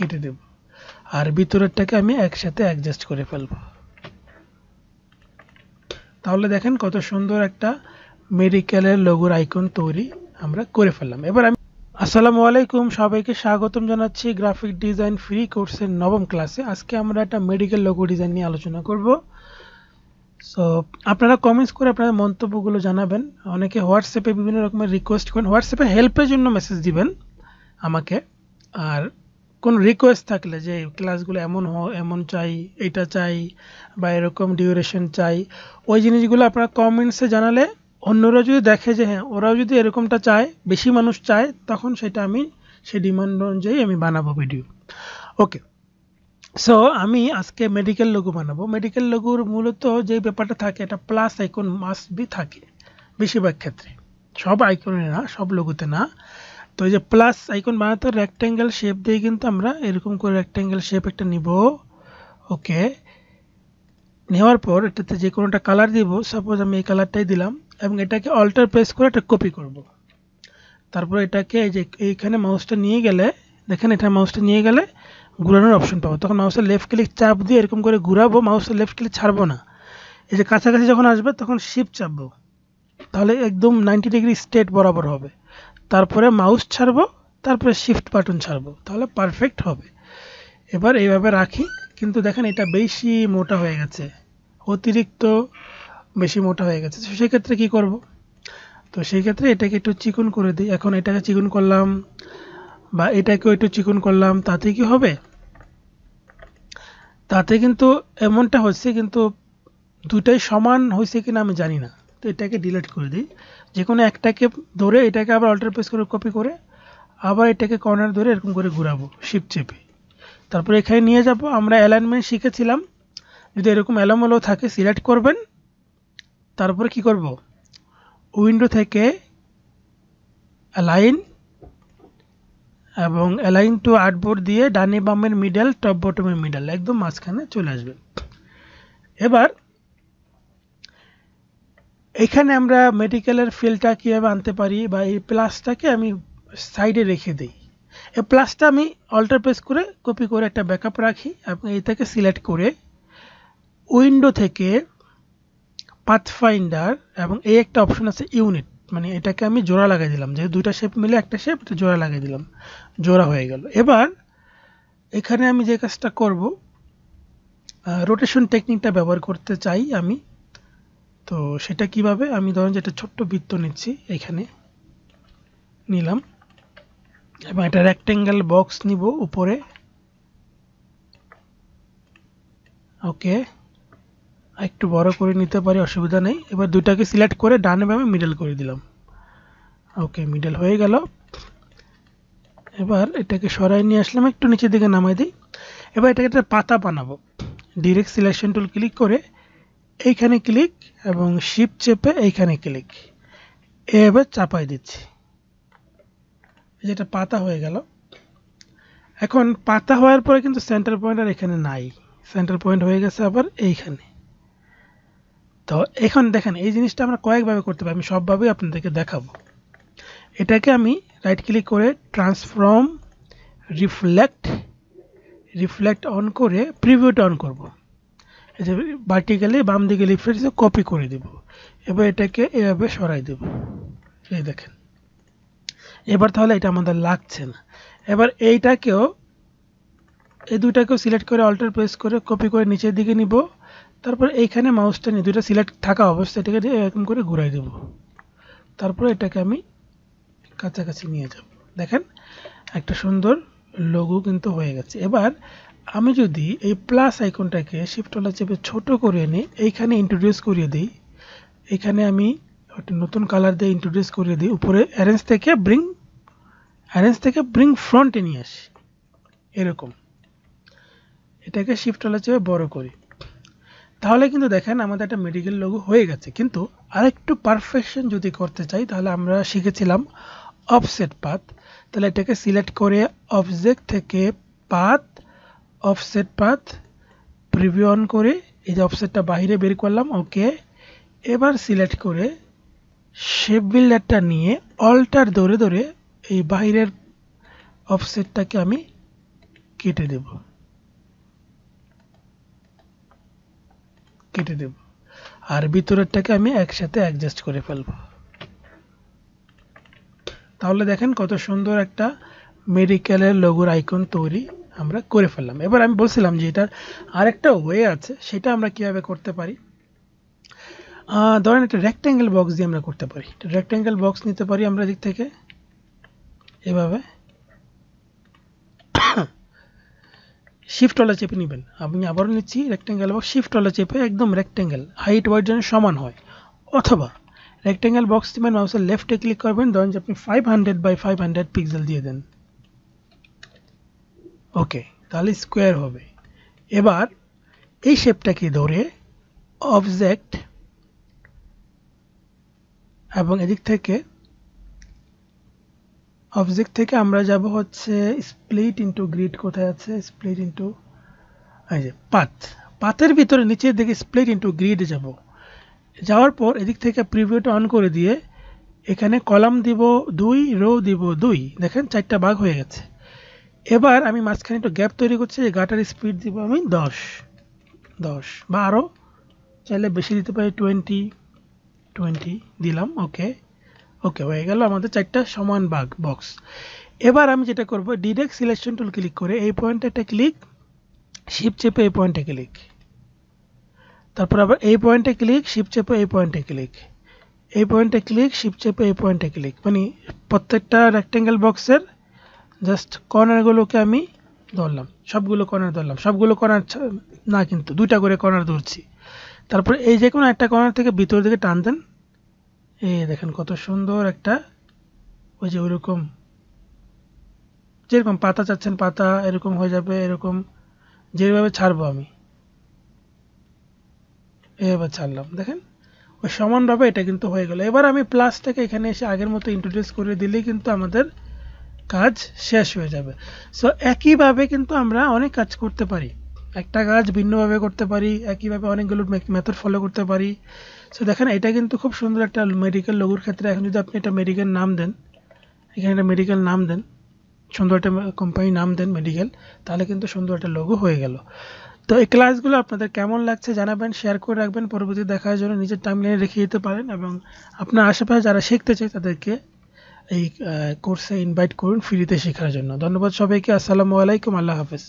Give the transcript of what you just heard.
কেটে দেব। আর ভিতরেরটাকে আমি একসাথে অ্যাডজাস্ট করে ফেলব। তাহলে দেখেন কত সুন্দর একটা মেডিকেলের লোগোর আইকন তৈরি আমরা করে ফেললাম। এবার আমি আসসালামু আলাইকুম, সবাইকে স্বাগতম জানাচ্ছি গ্রাফিক ডিজাইন ফ্রি কোর্সের নবম ক্লাসে আজকে আমরা একটা মেডিকেল লোগো ডিজাইন নিয়ে আলোচনা করব। সো আপনারা কমেন্টস করে আপনাদের মন্তব্যগুলো জানাবেন। অনেকে হোয়াটসঅ্যাপে বিভিন্ন রকমের রিকোয়েস্ট করেন। হোয়াটসঅ্যাপে হেল্পের জন্য মেসেজ দিবেন আমাকে। আর কোন রিকোয়েস্ট থাকলে যে ক্লাসগুলো এমন হ, এমন চাই, এটা চাই বা এরকম ডিউরেশন চাই, ওই জিনিসগুলো আপনারা কমেন্টসে জানালে অন্যরা যদি দেখে যে হ্যাঁ ওরাও যদি এরকমটা চায়, বেশি মানুষ চায়, তখন সেটা আমি সেই ডিমান্ড অনুযায়ী আমি বানাবো ভিডিও ওকে সো আমি আজকে মেডিকেল লোগো বানাবো। মেডিকেল লোগোর মূলত যে ব্যাপারটা থাকে, এটা প্লাস আইকন মাস্ট বি থাকে, বেশিরভাগ ক্ষেত্রে। সব আইকনে না সব লোগোতে না। তো এই যে প্লাস আইকন বানাতে রেক্ট্যাঙ্গেল শেপ দিয়ে কিন্তু আমরা এরকম করে রেক্ট্যাঙ্গেল শেপ একটা নিব। ওকে নেওয়ার পর এটাতে যে কোনোটা কালার দিব সাপোজ আমি এই কালারটাই দিলাম, এবং এটাকে অল্টার প্রেস করে এটা কপি করব। তারপর এটাকে এই যে এইখানে মাউসটা নিয়ে গেলে, দেখেন এটা মাউসটা নিয়ে গেলে ঘুরানোর অপশন পাবো। তখন মাউসের লেফট ক্লিক চাপ দিয়ে এরকম করে ঘুরাবো মাউসের লেফট ক্লিক ছাড়বো না। এই যে কাছাকাছি যখন আসবে তখন শিফট চাপবো। তাহলে একদম নাইনটি ডিগ্রি স্ট্রেট বরাবর হবে। তারপরে মাউস ছাড়বো, তারপরে শিফট বাটন ছাড়বো, তাহলে পারফেক্ট হবে। এবার এইভাবে রাখি, কিন্তু দেখেন এটা বেশি মোটা হয়ে গেছে, অতিরিক্ত বেশি মোটা হয়ে গেছে। তো সেক্ষেত্রে কী করব? তো সেই ক্ষেত্রে এটাকে একটু চিকন করে দিই। এখন এটাকে চিকন করলাম, বা এটাকেও একটু চিকন করলাম, তাতে কি হবে? তাতে কিন্তু এমনটা হচ্ছে, কিন্তু দুটাই সমান হয়েছে কিনা আমি জানি না। তো এটাকে ডিলিট করে দিই। যে কোনো একটাকে ধরে এটাকে আবার অল্টার প্রেস করে কপি করে আবার এটাকে কর্নার ধরে এরকম করে ঘুরাবো শিপ চেপে। তারপরে এখানে নিয়ে যাব, আমরা অ্যালাইনমেন্ট শিখেছিলাম। যদি এরকম এলোমেলো থাকে সিলেক্ট করবেন। তারপরে কি করব? উইন্ডো থেকে অ্যালাইন এবং অ্যালাইন টু আর্টবোর্ড দিয়ে ডানে বামের মিডল টপ বটমের মিডল একদম মাঝখানে চলে আসবে। এবার এখানে আমরা মেডিকেলের ফিলটা কীভাবে আনতে পারি বা এই প্লাসটাকে আমি সাইডে রেখে দিই। এই প্লাসটা আমি অল্টার প্রেস করে কপি করে একটা ব্যাকআপ রাখি এবং এই থেকে সিলেক্ট করে উইন্ডো থেকে পাথফাইন্ডার এবং এই একটা অপশন আছে ইউনিট মানে এটাকে আমি জোড়া লাগাই দিলাম। যে দুইটা শেপ মিলে একটা শেপ এটা জোড়া লাগাই দিলাম। জোড়া হয়ে গেল। এবার এখানে আমি যে কাজটা করব রোটেশন টেকনিকটা ব্যবহার করতে চাই আমি। তো সেটা কীভাবে? আমি ধরেন যেটা ছোট্ট বৃত্ত নিচ্ছি এখানে। নিলাম। এবং একটা রেক্টেঙ্গেল বক্স নিব উপরে। ওকে একটু বড় করে নিতে পারি, অসুবিধা নেই। এবার দুটাকে সিলেক্ট করে ডানে বামে মিডল করে দিলাম। ওকে মিডল হয়ে গেল। এবার এটাকে সরাই নিয়ে আসলাম, একটু নিচের দিকে নামাই দিই। এবার এটাকে একটা পাতা বানাবো। ডিরেক্ট সিলেকশন টুল ক্লিক করে এইখানে ক্লিক এবং শিপ চেপে এইখানে ক্লিক। এবার চাপাই দিচ্ছি। যেটা পাতা হয়ে গেল। এখন পাতা হওয়ার পরে কিন্তু সেন্টার পয়েন্ট আর এখানে নাই। সেন্টার পয়েন্ট হয়ে গেছে আবার এইখানে। তো এখন দেখেন, এই জিনিসটা আমরা কয়েকভাবে করতে পারি। আমি সবভাবেই আপনাদেরকে দেখাবো। এটাকে আমি রাইট ক্লিক করে ট্রান্সফর্ম রিফ্লেক্ট রিফ্লেক্ট অন করে প্রিভিউটা অন করব। যে ভার্টিক্যালি বাম দিকে লিফ্লেক্ট কপি করে দেব। এবার এটাকে এভাবে সরাই দেব। এই দেখেন। এবার তাহলে এটা আমাদের লাগছে না। এবার এইটাকেও, এই দুটাকেও সিলেক্ট করে অল্টার প্রেস করে কপি করে নিচের দিকে নিব। তারপর এইখানে মাউসটা নিয়ে দুটো সিলেক্ট থাকা অবস্থায় এটাকে এরকম করে ঘুরাই দেব। তারপর এটাকে আমি কাছাকাছি নিয়ে যাব। দেখেন, একটা সুন্দর লোগো কিন্তু হয়ে গেছে। এবার আমি যদি এই প্লাস আইকনটাকে শিফটলা চেপে ছোট করে নিই এইখানে ইন্ট্রোডিউস করিয়ে দিই, এখানে আমি নতুন কালার দিয়ে ইন্ট্রোডিউস করিয়ে দিই, উপরে অ্যারেঞ্জ থেকে ব্রিং অ্যারেঞ্জ থেকে ব্রিং ফ্রন্টে নিয়ে আসি, এরকম। এটাকে শিফটলা চেপে বড় করি। তাহলে কিন্তু দেখেন আমাদের একটা মেডিকেল লোগো হয়ে গেছে, কিন্তু আরেকটু পারফেকশন যদি করতে চাই, তাহলে আমরা শিখেছিলাম অফসেট পাথ তাহলে এটাকে সিলেক্ট করে অবজেক্ট থেকে path offset path preview on করে এই যে অফসেটটা বাইরে বের করলাম ওকে এবার সিলেক্ট করে শেপ বিল্ডারটা নিয়ে অল্টার ধরে ধরে এই বাইরের অফসেটটাকে আমি কেটে দেব। কেটে দেব। আর ভিতরেরটাকে আমি একসাথে অ্যাডজাস্ট করে ফেলব। তাহলে দেখেন কত সুন্দর একটা মেডিকেলের লোগোর আইকন তৈরি। আমরা করে ফেললাম। এবার আমি বলছিলাম যে এটার আরেকটা ওয়ে আছে, সেটা আমরা কীভাবে করতে পারি? ধরেন একটা রেক্ট্যাঙ্গেল বক্স দিয়ে আমরা করতে পারি। রেক্ট্যাঙ্গেল বক্স নিতে পারি আমরা দিক থেকে, এভাবে। শিফট ওয়ালা চেপে নেবেন। আমি আবারও নিচ্ছি রেক্ট্যাঙ্গেল বক্স শিফট ওয়ালা চেপে একদম রেক্ট্যাঙ্গেল হাইট ওয়াইড যেন সমান হয়। অথবা রেক্ট্যাঙ্গেল বক্স দিবেন মাউসের লেফটে ক্লিক করবেন, ধরেন যে আপনি five hundred by five hundred pixel দিয়ে দেন। ওকে, তাহলে স্কোয়ার হবে। এবার এই শেপটাকে ধরে অবজেক্ট এবং এদিক থেকে অবজেক্ট থেকে আমরা যাব হচ্ছে স্প্লিট ইনটু গ্রিড কোথায় আছে? স্প্লিট ইনটু এই যে পাথ পাথের ভিতরে নিচের দিকে স্প্লিট ইনটু গ্রিড যাব। যাওয়ার পর এদিক থেকে প্রিভিউটা অন করে দিয়ে এখানে কলাম দিব দুই রো দিব দুই। দেখেন চারটা ভাগ হয়ে গেছে। এবার আমি মাঝখানে একটু গ্যাপ তৈরি করছি যে গাটার স্পিড দিব আমি দশ। দশ বা আরও চাইলে বেশি দিতে পারি টোয়েন্টি টোয়েন্টি দিলাম ওকে ওকে হয়ে গেল আমাদের চারটা সমান বাঘ বক্স এবার আমি যেটা করব ডিরেক্ট সিলেকশন টুল ক্লিক করে এই পয়েন্টে একটা ক্লিক শিপ চেপে এই পয়েন্টে ক্লিক তারপর আবার এই পয়েন্টে ক্লিক শিপ চেপে এই পয়েন্টে ক্লিক এই পয়েন্টে ক্লিক শিপ চেপে এই পয়েন্টে ক্লিক মানে প্রত্যেকটা রেক্টেঙ্গেল বক্সের জাস্ট কর্নারগুলোকে আমি ধরলাম। সবগুলো কর্নার ধরলাম। সবগুলো কর্নার না কিন্তু, দুইটা করে কর্নার ধরছি। তারপর এই যে কোনো একটা কর্নার থেকে ভিতর দিকে টান দেন। এই দেখেন কত সুন্দর একটা ওই যে ওইরকম, যেরকম পাতা চাচ্ছেন পাতা, এরকম হয়ে যাবে, এরকম যেভাবে ছাড়বো আমি। এভাবে ছাড়লাম। দেখেন, ওই সমানভাবে এটা কিন্তু হয়ে গেল। এবার আমি প্লাসটাকে এখানে এসে আগের মতো ইন্ট্রোডিউস করে দিলেই কিন্তু আমাদের কাজ শেষ হয়ে যাবে। সো একইভাবে কিন্তু আমরা অনেক কাজ করতে পারি। একটা কাজ ভিন্নভাবে করতে পারি, একইভাবে অনেকগুলো মেথড ফলো করতে পারি। সো দেখেন, এটা কিন্তু খুব সুন্দর একটা মেডিকেল লোগোর ক্ষেত্রে। এখন যদি আপনি একটা মেডিকেল নাম দেন, এখানে একটা মেডিকেল নাম দেন, সুন্দর একটা কোম্পানি নাম দেন মেডিকেল তাহলে কিন্তু সুন্দর একটা লোগো হয়ে গেল। তো, এই ক্লাসগুলো আপনাদের কেমন লাগছে জানাবেন শেয়ার করে রাখবেন। পরবর্তী দেখার জন্য নিজের টাইমলাইনে রেখে দিতে পারেন এবং আপনার আশেপাশে যারা শিখতে চায় তাদেরকে এই কোর্সে ইনভাইট করুন ফ্রিতে শেখার জন্য। ধন্যবাদ সবাইকে আসসালামু আলাইকুম আল্লাহ হাফেজ।